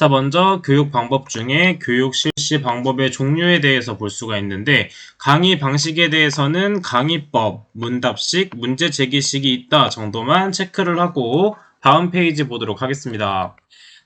자, 먼저 교육 방법 중에 교육 실시 방법의 종류에 대해서 볼 수가 있는데 강의 방식에 대해서는 강의법, 문답식, 문제 제기식이 있다 정도만 체크를 하고 다음 페이지 보도록 하겠습니다.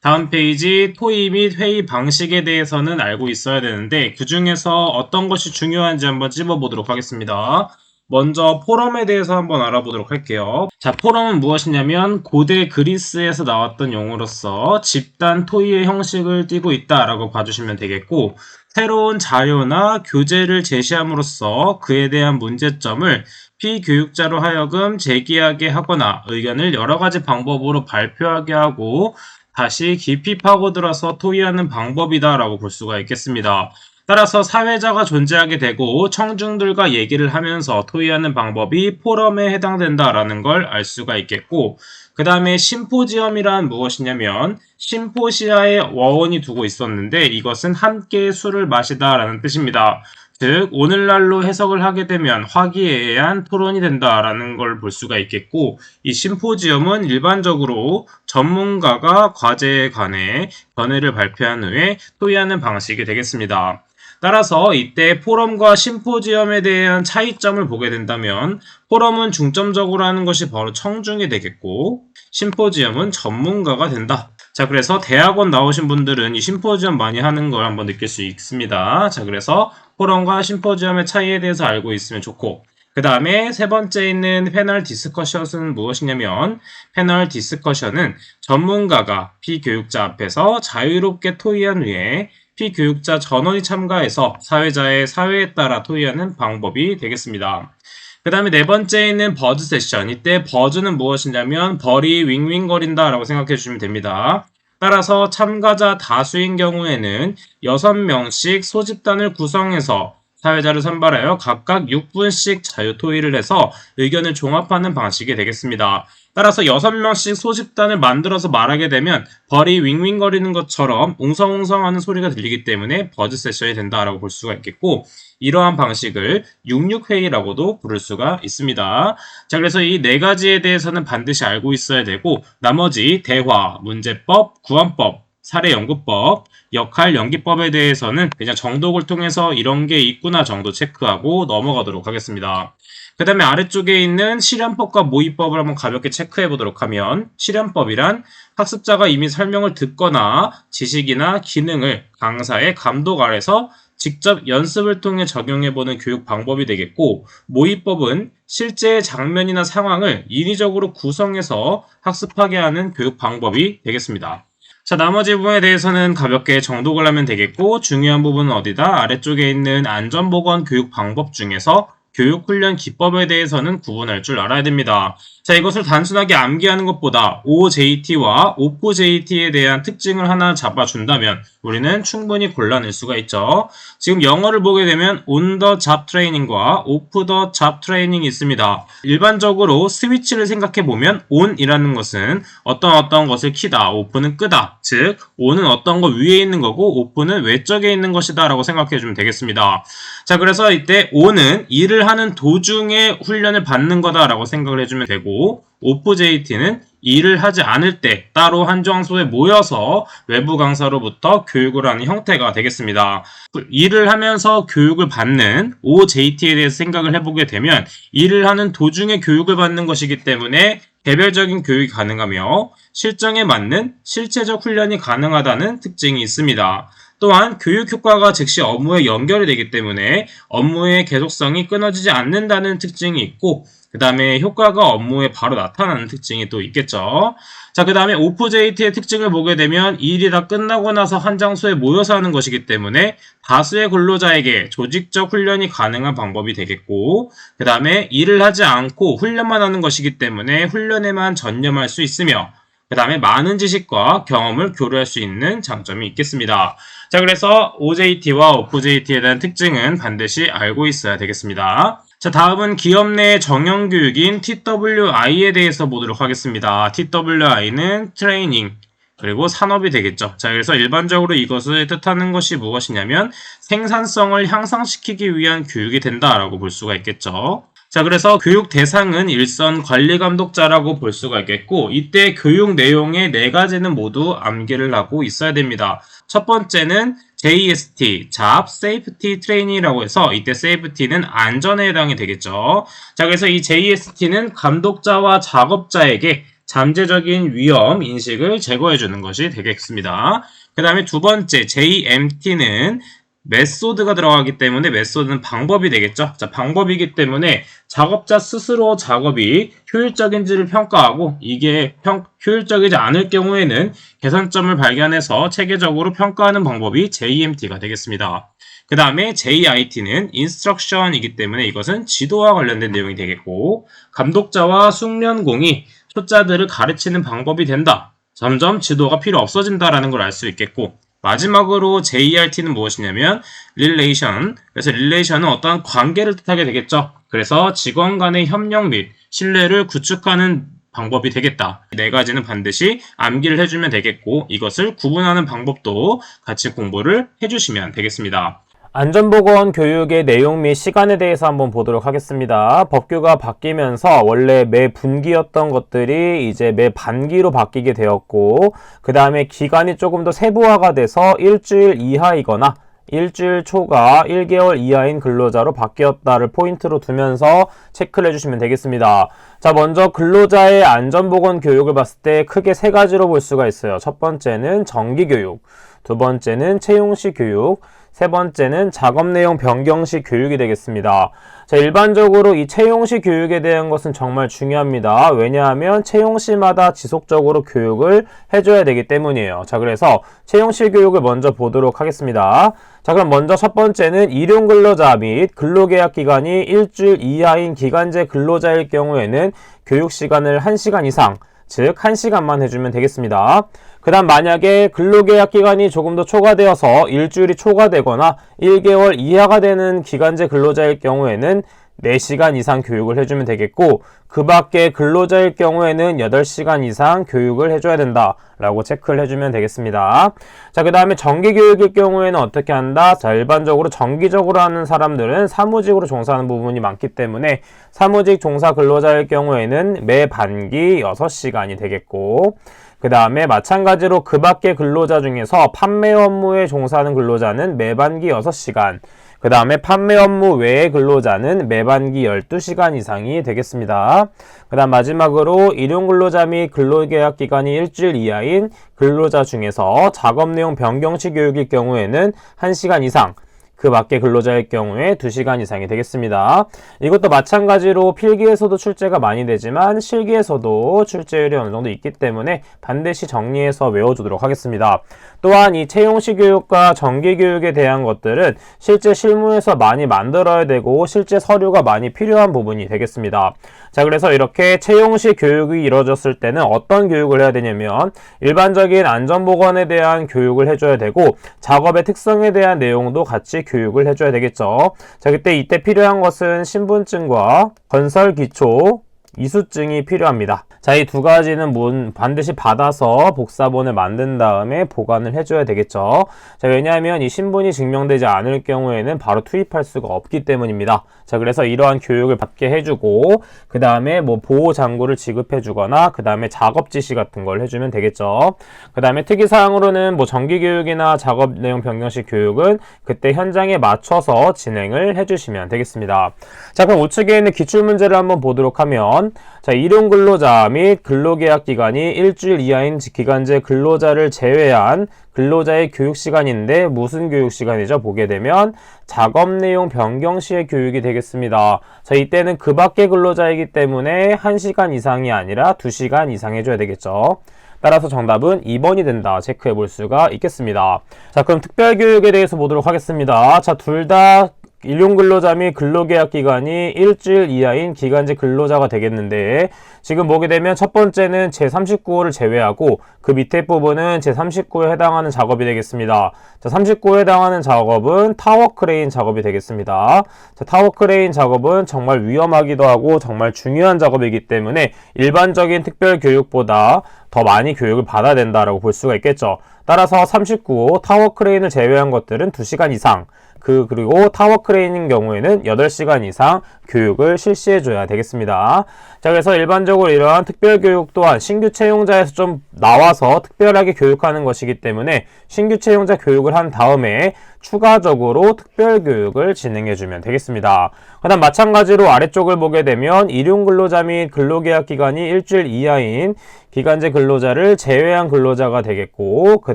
다음 페이지 토의 및 회의 방식에 대해서는 알고 있어야 되는데 그 중에서 어떤 것이 중요한지 한번 찝어보도록 하겠습니다. 먼저 포럼에 대해서 한번 알아보도록 할게요. 자, 포럼은 무엇이냐면 고대 그리스에서 나왔던 용어로서 집단 토의의 형식을 띠고 있다라고 봐주시면 되겠고 새로운 자료나 교재를 제시함으로써 그에 대한 문제점을 피교육자로 하여금 제기하게 하거나 의견을 여러 가지 방법으로 발표하게 하고 다시 깊이 파고들어서 토의하는 방법이다라고 볼 수가 있겠습니다. 따라서 사회자가 존재하게 되고 청중들과 얘기를 하면서 토의하는 방법이 포럼에 해당된다라는 걸 알 수가 있겠고 그 다음에 심포지엄이란 무엇이냐면 심포시아의 어원이 두고 있었는데 이것은 함께 술을 마시다라는 뜻입니다. 즉 오늘날로 해석을 하게 되면 화기애애한 토론이 된다라는 걸 볼 수가 있겠고 이 심포지엄은 일반적으로 전문가가 과제에 관해 견해를 발표한 후에 토의하는 방식이 되겠습니다. 따라서 이때 포럼과 심포지엄에 대한 차이점을 보게 된다면 포럼은 중점적으로 하는 것이 바로 청중이 되겠고 심포지엄은 전문가가 된다. 자, 그래서 대학원 나오신 분들은 이 심포지엄 많이 하는 걸 한번 느낄 수 있습니다. 자, 그래서 포럼과 심포지엄의 차이에 대해서 알고 있으면 좋고 그 다음에 세 번째 있는 패널 디스커션은 무엇이냐면 패널 디스커션은 전문가가 피교육자 앞에서 자유롭게 토의한 후에 피교육자 전원이 참가해서 사회자의 사회에 따라 토의하는 방법이 되겠습니다. 그 다음에 네 번째는 버즈 세션. 이때 버즈는 무엇이냐면 벌이 윙윙거린다 라고 생각해 주시면 됩니다. 따라서 참가자 다수인 경우에는 6명씩 소집단을 구성해서 사회자를 선발하여 각각 6분씩 자유 토의를 해서 의견을 종합하는 방식이 되겠습니다. 따라서 6명씩 소집단을 만들어서 말하게 되면 벌이 윙윙거리는 것처럼 웅성웅성하는 소리가 들리기 때문에 버즈 세션이 된다라고 볼 수가 있겠고 이러한 방식을 66회의라고도 부를 수가 있습니다. 자, 그래서 이 네 가지에 대해서는 반드시 알고 있어야 되고 나머지 대화, 문제법, 구원법, 사례 연구법, 역할 연기법에 대해서는 그냥 정독을 통해서 이런 게 있구나 정도 체크하고 넘어가도록 하겠습니다. 그 다음에 아래쪽에 있는 실현법과 모의법을 한번 가볍게 체크해 보도록 하면 실현법이란 학습자가 이미 설명을 듣거나 지식이나 기능을 강사의 감독 아래서 직접 연습을 통해 적용해보는 교육 방법이 되겠고, 모의법은 실제의 장면이나 상황을 인위적으로 구성해서 학습하게 하는 교육 방법이 되겠습니다. 자, 나머지 부분에 대해서는 가볍게 정독을 하면 되겠고, 중요한 부분은 어디다? 아래쪽에 있는 안전보건 교육 방법 중에서 교육훈련 기법에 대해서는 구분할 줄 알아야 됩니다. 자, 이것을 단순하게 암기하는 것보다 OJT와 OFJT에 대한 특징을 하나 잡아준다면 우리는 충분히 골라낼 수가 있죠. 지금 영어를 보게 되면 on the job training과 off the job training이 있습니다. 일반적으로 스위치를 생각해 보면 on이라는 것은 어떤 어떤 것을 키다, off는 끄다. 즉, on은 어떤 거 위에 있는 거고 off는 외적에 있는 것이다 라고 생각해 주면 되겠습니다. 자, 그래서 이때 on은 일을 하는 도중에 훈련을 받는 거다 라고 생각을 해주면 되고 OFJT는 일을 하지 않을 때 따로 한 장소에 모여서 외부 강사로부터 교육을 하는 형태가 되겠습니다. 일을 하면서 교육을 받는 OJT에 대해서 생각을 해보게 되면 일을 하는 도중에 교육을 받는 것이기 때문에 개별적인 교육이 가능하며 실정에 맞는 실체적 훈련이 가능하다는 특징이 있습니다. 또한 교육 효과가 즉시 업무에 연결이 되기 때문에 업무의 계속성이 끊어지지 않는다는 특징이 있고 그 다음에 효과가 업무에 바로 나타나는 특징이 또 있겠죠. 자, 그 다음에 OFJT의 특징을 보게 되면 일이 다 끝나고 나서 한 장소에 모여서 하는 것이기 때문에 다수의 근로자에게 조직적 훈련이 가능한 방법이 되겠고, 그 다음에 일을 하지 않고 훈련만 하는 것이기 때문에 훈련에만 전념할 수 있으며, 그 다음에 많은 지식과 경험을 교류할 수 있는 장점이 있겠습니다. 자, 그래서 OJT와 OFJT에 대한 특징은 반드시 알고 있어야 되겠습니다. 자, 다음은 기업 내 정형 교육인 TWI에 대해서 보도록 하겠습니다. TWI는 트레이닝, 그리고 산업이 되겠죠. 자, 그래서 일반적으로 이것을 뜻하는 것이 무엇이냐면 생산성을 향상시키기 위한 교육이 된다라고 볼 수가 있겠죠. 자, 그래서 교육 대상은 일선 관리 감독자라고 볼 수가 있겠고, 이때 교육 내용의 네 가지는 모두 암기를 하고 있어야 됩니다. 첫 번째는 JST, Job Safety Training이라고 해서 이때 Safety는 안전에 해당이 되겠죠. 자, 그래서 이 JST는 감독자와 작업자에게 잠재적인 위험 인식을 제거해 주는 것이 되겠습니다. 그 다음에 두 번째 JMT는 메소드가 들어가기 때문에 메소드는 방법이 되겠죠. 자, 방법이기 때문에 작업자 스스로 작업이 효율적인지를 평가하고 이게 평, 효율적이지 않을 경우에는 개선점을 발견해서 체계적으로 평가하는 방법이 JMT가 되겠습니다. 그 다음에 JIT는 인스트럭션이기 때문에 이것은 지도와 관련된 내용이 되겠고 감독자와 숙련공이 초짜들을 가르치는 방법이 된다. 점점 지도가 필요 없어진다라는 걸 알 수 있겠고 마지막으로 JRT는 무엇이냐면 릴레이션. 그래서 릴레이션은 어떠한 관계를 뜻하게 되겠죠. 그래서 직원 간의 협력 및 신뢰를 구축하는 방법이 되겠다. 네 가지는 반드시 암기를 해주면 되겠고 이것을 구분하는 방법도 같이 공부를 해주시면 되겠습니다. 안전보건 교육의 내용 및 시간에 대해서 한번 보도록 하겠습니다. 법규가 바뀌면서 원래 매 분기였던 것들이 이제 매 반기로 바뀌게 되었고, 그 다음에 기간이 조금 더 세부화가 돼서 일주일 이하이거나 일주일 초과 1개월 이하인 근로자로 바뀌었다를 포인트로 두면서 체크를 해주시면 되겠습니다. 자, 먼저 근로자의 안전보건 교육을 봤을 때 크게 세 가지로 볼 수가 있어요. 첫 번째는 정기교육, 두 번째는 채용시 교육, 세 번째는 작업 내용 변경식 교육이 되겠습니다. 자, 일반적으로 이 채용 시 교육에 대한 것은 정말 중요합니다. 왜냐하면 채용 시마다 지속적으로 교육을 해줘야 되기 때문이에요. 자, 그래서 채용 시 교육을 먼저 보도록 하겠습니다. 자, 그럼 먼저 첫 번째는 일용 근로자 및 근로계약 기간이 일주일 이하인 기간제 근로자일 경우에는 교육 시간을 1시간 이상, 즉 1시간만 해주면 되겠습니다. 그 다음 만약에 근로계약 기간이 조금 더 초과되어서 일주일이 초과되거나 1개월 이하가 되는 기간제 근로자일 경우에는 4시간 이상 교육을 해주면 되겠고 그 밖에 근로자일 경우에는 8시간 이상 교육을 해줘야 된다 라고 체크를 해주면 되겠습니다. 자 그 다음에 정기교육일 경우에는 어떻게 한다? 자 일반적으로 정기적으로 하는 사람들은 사무직으로 종사하는 부분이 많기 때문에 사무직 종사 근로자일 경우에는 매 반기 6시간이 되겠고 그 다음에 마찬가지로 그 밖의 근로자 중에서 판매 업무에 종사하는 근로자는 매 반기 6시간, 그 다음에 판매 업무 외의 근로자는 매반기 12시간 이상이 되겠습니다. 그 다음 마지막으로 일용 근로자 및 근로계약 기간이 일주일 이하인 근로자 중에서 작업 내용 변경식 교육일 경우에는 1시간 이상, 그 밖에 근로자일 경우에 2시간 이상이 되겠습니다. 이것도 마찬가지로 필기에서도 출제가 많이 되지만 실기에서도 출제율이 어느 정도 있기 때문에 반드시 정리해서 외워주도록 하겠습니다. 또한 이 채용시 교육과 정기 교육에 대한 것들은 실제 실무에서 많이 만들어야 되고 실제 서류가 많이 필요한 부분이 되겠습니다. 자, 그래서 이렇게 채용시 교육이 이루어졌을 때는 어떤 교육을 해야 되냐면 일반적인 안전보건에 대한 교육을 해줘야 되고 작업의 특성에 대한 내용도 같이 교육을 해줘야 되겠죠. 자, 그때 이때 필요한 것은 신분증과 건설 기초, 이수증이 필요합니다. 자, 이 두 가지는 문 반드시 받아서 복사본을 만든 다음에 보관을 해줘야 되겠죠. 자, 왜냐하면 이 신분이 증명되지 않을 경우에는 바로 투입할 수가 없기 때문입니다. 자, 그래서 이러한 교육을 받게 해주고, 그 다음에 뭐 보호 장구를 지급해주거나, 그 다음에 작업 지시 같은 걸 해주면 되겠죠. 그 다음에 특이사항으로는 뭐 정기 교육이나 작업 내용 변경식 교육은 그때 현장에 맞춰서 진행을 해주시면 되겠습니다. 자, 그럼 우측에 있는 기출 문제를 한번 보도록 하 면, 자, 일용 근로자 및 근로계약 기간이 일주일 이하인 기간제 근로자를 제외한 근로자의 교육 시간인데 무슨 교육 시간이죠? 보게 되면 작업 내용 변경 시의 교육이 되겠습니다. 자, 이때는 그 밖의 근로자이기 때문에 1시간 이상이 아니라 2시간 이상 해줘야 되겠죠. 따라서 정답은 2번이 된다. 체크해 볼 수가 있겠습니다. 자, 그럼 특별교육에 대해서 보도록 하겠습니다. 자, 둘다 일용 근로자 및 근로계약 기간이 일주일 이하인 기간제 근로자가 되겠는데 지금 보게 되면 첫 번째는 제39호를 제외하고 그 밑에 부분은 제39호에 해당하는 작업이 되겠습니다. 자, 39호에 해당하는 작업은 타워 크레인 작업이 되겠습니다. 자, 타워 크레인 작업은 정말 위험하기도 하고 정말 중요한 작업이기 때문에 일반적인 특별 교육보다 더 많이 교육을 받아야 된다라고 볼 수가 있겠죠. 따라서 39호 타워 크레인을 제외한 것들은 2시간 이상 그 그리고 타워 크레인인 경우에는 8시간 이상 교육을 실시해 줘야 되겠습니다. 자, 그래서 일반적으로 이러한 특별 교육 또한 신규 채용자에서 좀 나와서 특별하게 교육하는 것이기 때문에 신규 채용자 교육을 한 다음에 추가적으로 특별 교육을 진행해 주면 되겠습니다. 그 다음 마찬가지로 아래쪽을 보게 되면 일용 근로자 및 근로계약 기간이 일주일 이하인 기간제 근로자를 제외한 근로자가 되겠고 그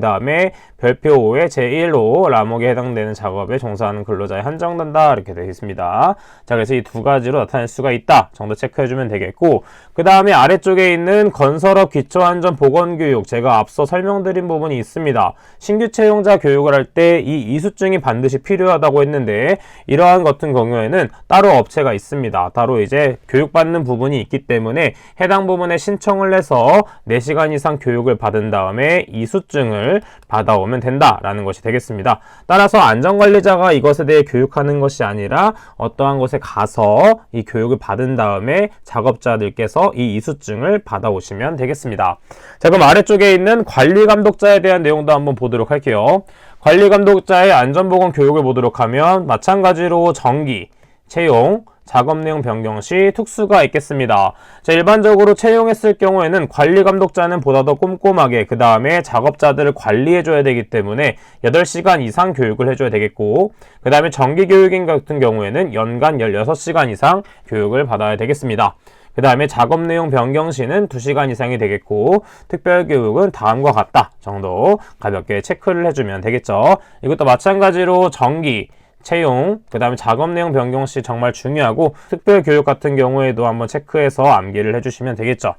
다음에 별표 5의 제1호 라목에 해당되는 작업에 종사하는 근로자에 한정된다 이렇게 되어 있습니다. 자 그래서 이 두 가지로 나타낼 수가 있다 정도 체크해 주면 되겠고 그 다음에 아래쪽에 있는 건설업 기초안전 보건교육 제가 앞서 설명드린 부분이 있습니다. 신규 채용자 교육을 할 때 이 이수증이 반드시 필요하다고 했는데 이러한 같은 경우에는 따로 업체가 있습니다. 따로 이제 교육받는 부분이 있기 때문에 해당 부분에 신청을 해서 4시간 이상 교육을 받은 다음에 이수증을 받아오면 된다라는 것이 되겠습니다. 따라서 안전관리자가 이것에 대해 교육하는 것이 아니라 어떠한 곳에 가서 이 교육을 받은 다음에 작업자 들께서 이 이수증을 받아오시면 되겠습니다. 자, 그럼 아래쪽에 있는 관리 감독자에 대한 내용도 한번 보도록 할게요. 관리 감독자의 안전보건 교육을 보도록 하면 마찬가지로 정기, 채용, 작업 내용 변경 시 특수가 있겠습니다. 자, 일반적으로 채용했을 경우에는 관리 감독자는 보다 더 꼼꼼하게 그 다음에 작업자들을 관리해줘야 되기 때문에 8시간 이상 교육을 해줘야 되겠고 그 다음에 정기 교육인 같은 경우에는 연간 16시간 이상 교육을 받아야 되겠습니다. 그 다음에 작업 내용 변경 시는 2시간 이상이 되겠고 특별 교육은 다음과 같다 정도 가볍게 체크를 해주면 되겠죠. 이것도 마찬가지로 정기 채용, 그 다음에 작업 내용 변경 시 정말 중요하고 특별 교육 같은 경우에도 한번 체크해서 암기를 해주시면 되겠죠.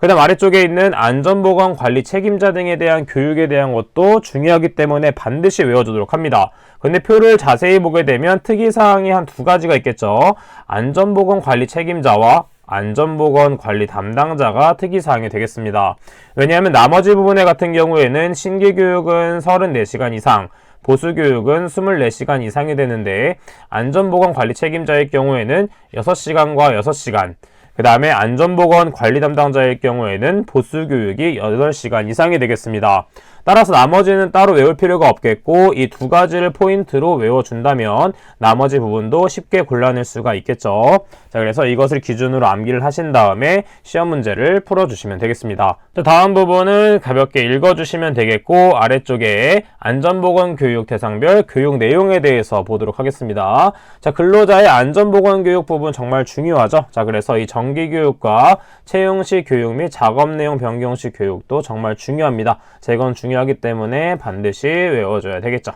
그 다음 아래쪽에 있는 안전보건 관리 책임자 등에 대한 교육에 대한 것도 중요하기 때문에 반드시 외워두도록 합니다. 근데 표를 자세히 보게 되면 특이사항이 한 두 가지가 있겠죠. 안전보건 관리 책임자와 안전보건 관리 담당자가 특이사항이 되겠습니다. 왜냐하면 나머지 부분에 같은 경우에는 신규교육은 34시간 이상, 보수교육은 24시간 이상이 되는데 안전보건 관리 책임자의 경우에는 6시간과 6시간, 그 다음에 안전보건 관리 담당자의 경우에는 보수교육이 8시간 이상이 되겠습니다. 따라서 나머지는 따로 외울 필요가 없겠고 이 두 가지를 포인트로 외워준다면 나머지 부분도 쉽게 골라낼 수가 있겠죠. 자 그래서 이것을 기준으로 암기를 하신 다음에 시험 문제를 풀어주시면 되겠습니다. 자, 다음 부분은 가볍게 읽어주시면 되겠고 아래쪽에 안전보건 교육 대상별 교육 내용에 대해서 보도록 하겠습니다. 자 근로자의 안전보건 교육 부분 정말 중요하죠. 자 그래서 이 정기교육과 채용시 교육 및 작업 내용 변경시 교육도 정말 중요합니다. 자 이건 중요 하기 때문에 반드시 외워줘야 되겠죠.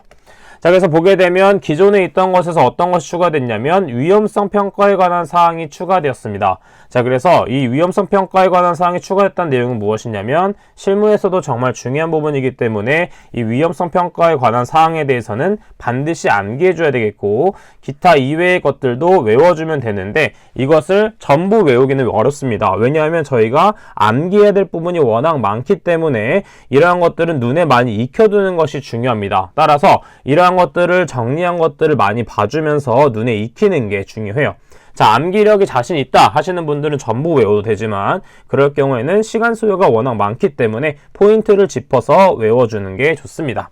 자, 그래서 보게 되면 기존에 있던 것에서 어떤 것이 추가됐냐면 위험성 평가에 관한 사항이 추가되었습니다. 자, 그래서 이 위험성 평가에 관한 사항이 추가됐다는 내용은 무엇이냐면 실무에서도 정말 중요한 부분이기 때문에 이 위험성 평가에 관한 사항에 대해서는 반드시 암기해 줘야 되겠고 기타 이외의 것들도 외워주면 되는데 이것을 전부 외우기는 어렵습니다. 왜냐하면 저희가 암기해야 될 부분이 워낙 많기 때문에 이러한 것들은 눈에 많이 익혀두는 것이 중요합니다. 따라서 이러한 것들을 정리한 것들을 많이 봐주면서 눈에 익히는 게 중요해요. 자, 암기력이 자신 있다 하시는 분들은 전부 외워도 되지만 그럴 경우에는 시간 소요가 워낙 많기 때문에 포인트를 짚어서 외워주는 게 좋습니다.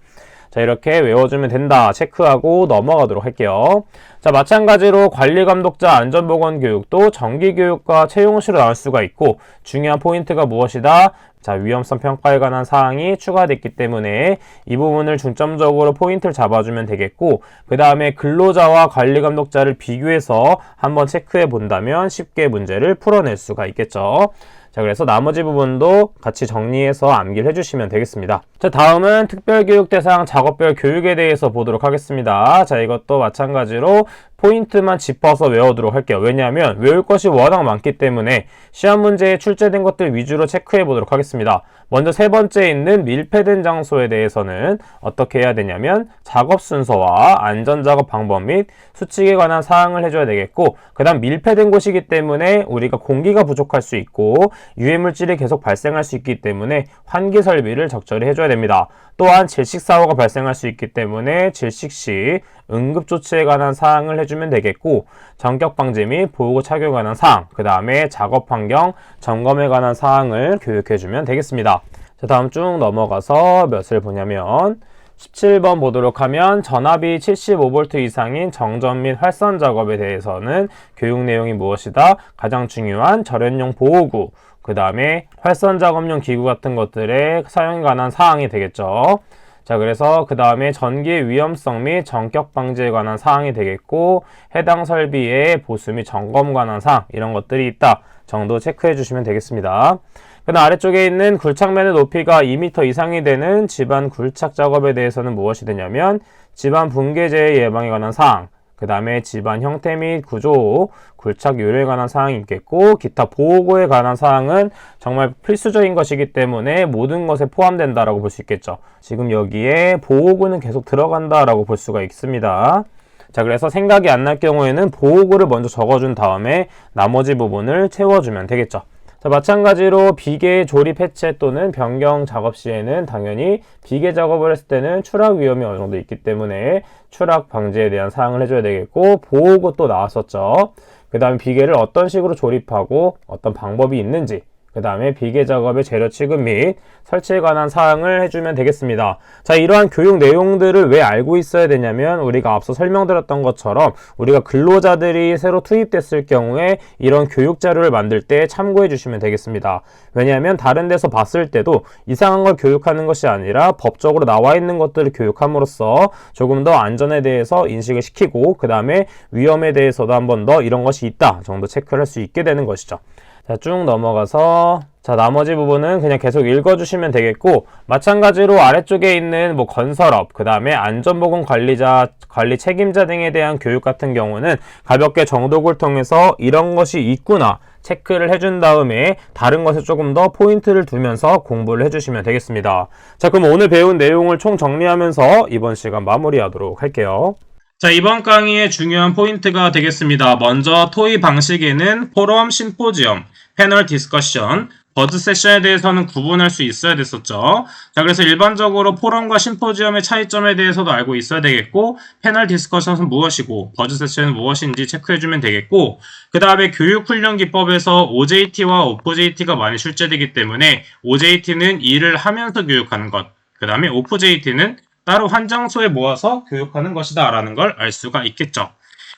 자, 이렇게 외워주면 된다 체크하고 넘어가도록 할게요. 자, 마찬가지로 관리감독자 안전보건 교육도 정기교육과 채용시로 나올 수가 있고 중요한 포인트가 무엇이다? 자, 위험성 평가에 관한 사항이 추가됐기 때문에 이 부분을 중점적으로 포인트를 잡아주면 되겠고, 그 다음에 근로자와 관리 감독자를 비교해서 한번 체크해 본다면 쉽게 문제를 풀어낼 수가 있겠죠. 자, 그래서 나머지 부분도 같이 정리해서 암기를 해주시면 되겠습니다. 자, 다음은 특별교육 대상 작업별 교육에 대해서 보도록 하겠습니다. 자, 이것도 마찬가지로 포인트만 짚어서 외워두도록 할게요. 왜냐하면 외울 것이 워낙 많기 때문에 시험 문제에 출제된 것들 위주로 체크해 보도록 하겠습니다. 먼저 세 번째 있는 밀폐된 장소에 대해서는 어떻게 해야 되냐면 작업 순서와 안전 작업 방법 및 수칙에 관한 사항을 해줘야 되겠고 그 다음 밀폐된 곳이기 때문에 우리가 공기가 부족할 수 있고 유해 물질이 계속 발생할 수 있기 때문에 환기 설비를 적절히 해줘야 됩니다. 또한 질식 사고가 발생할 수 있기 때문에 질식 시 응급 조치에 관한 사항을 해 주면 되겠고 전격 방지 및 보호 착용에 관한 사항, 그 다음에 작업 환경 점검에 관한 사항을 교육해주면 되겠습니다. 자, 다음 쭉 넘어가서 몇을 보냐면 17번 보도록 하면 전압이 75V 이상인 정전 및 활선 작업에 대해서는 교육 내용이 무엇이다? 가장 중요한 절연용 보호구, 그 다음에 활선 작업용 기구 같은 것들의 사용에 관한 사항이 되겠죠. 자, 그래서 그 다음에 전기의 위험성 및 전격 방지에 관한 사항이 되겠고, 해당 설비의 보수 및 점검 관한 사항, 이런 것들이 있다 정도 체크해 주시면 되겠습니다. 그다음 아래쪽에 있는 굴착면의 높이가 2m 이상이 되는 집안 굴착 작업에 대해서는 무엇이 되냐면 집안 붕괴재 예방에 관한 사항, 그 다음에 집안 형태 및 구조, 굴착 요령에 관한 사항이 있겠고 기타 보호구에 관한 사항은 정말 필수적인 것이기 때문에 모든 것에 포함된다라고 볼 수 있겠죠. 지금 여기에 보호구는 계속 들어간다라고 볼 수가 있습니다. 자, 그래서 생각이 안 날 경우에는 보호구를 먼저 적어준 다음에 나머지 부분을 채워주면 되겠죠. 자, 마찬가지로 비계 조립 해체 또는 변경 작업 시에는 당연히 비계 작업을 했을 때는 추락 위험이 어느 정도 있기 때문에 추락 방지에 대한 사항을 해줘야 되겠고 보호구 또 나왔었죠. 그 다음에 비계를 어떤 식으로 조립하고 어떤 방법이 있는지 그 다음에 비계 작업의 재료 취급 및 설치에 관한 사항을 해주면 되겠습니다. 자, 이러한 교육 내용들을 왜 알고 있어야 되냐면 우리가 앞서 설명드렸던 것처럼 우리가 근로자들이 새로 투입됐을 경우에 이런 교육 자료를 만들 때 참고해 주시면 되겠습니다. 왜냐하면 다른 데서 봤을 때도 이상한 걸 교육하는 것이 아니라 법적으로 나와 있는 것들을 교육함으로써 조금 더 안전에 대해서 인식을 시키고 그 다음에 위험에 대해서도 한 번 더 이런 것이 있다 정도 체크를 할 수 있게 되는 것이죠. 자, 쭉 넘어가서 자, 나머지 부분은 그냥 계속 읽어주시면 되겠고, 마찬가지로 아래쪽에 있는 뭐 건설업, 그 다음에 안전보건 관리자, 관리 책임자 등에 대한 교육 같은 경우는 가볍게 정독을 통해서 이런 것이 있구나, 체크를 해준 다음에 다른 것에 조금 더 포인트를 두면서 공부를 해주시면 되겠습니다. 자, 그럼 오늘 배운 내용을 총 정리하면서 이번 시간 마무리하도록 할게요. 자, 이번 강의의 중요한 포인트가 되겠습니다. 먼저 토의 방식에는 포럼, 심포지엄, 패널 디스커션, 버드 세션에 대해서는 구분할 수 있어야 됐었죠. 자, 그래서 일반적으로 포럼과 심포지엄의 차이점에 대해서도 알고 있어야 되겠고, 패널 디스커션은 무엇이고, 버드 세션은 무엇인지 체크해주면 되겠고, 그 다음에 교육훈련 기법에서 OJT와 OPJT가 많이 출제되기 때문에, OJT는 일을 하면서 교육하는 것, 그 다음에 OPJT는 따로 한 장소에 모아서 교육하는 것이다 라는 걸 알 수가 있겠죠.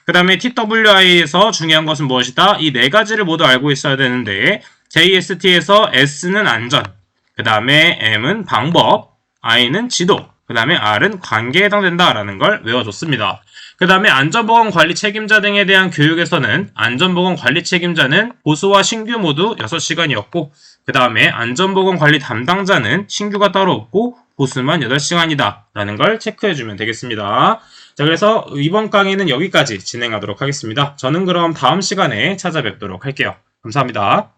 그 다음에 TWI에서 중요한 것은 무엇이다? 이 네 가지를 모두 알고 있어야 되는데 JST에서 S는 안전, 그 다음에 M은 방법, I는 지도, 그 다음에 R은 관계에 해당된다 라는 걸 외워줬습니다. 그 다음에 안전보건 관리 책임자 등에 대한 교육에서는 안전보건 관리 책임자는 보수와 신규 모두 6시간이었고 그 다음에 안전보건 관리 담당자는 신규가 따로 없고 보수만 8시간이다 라는 걸 체크해주면 되겠습니다. 자 그래서 이번 강의는 여기까지 진행하도록 하겠습니다. 저는 그럼 다음 시간에 찾아뵙도록 할게요. 감사합니다.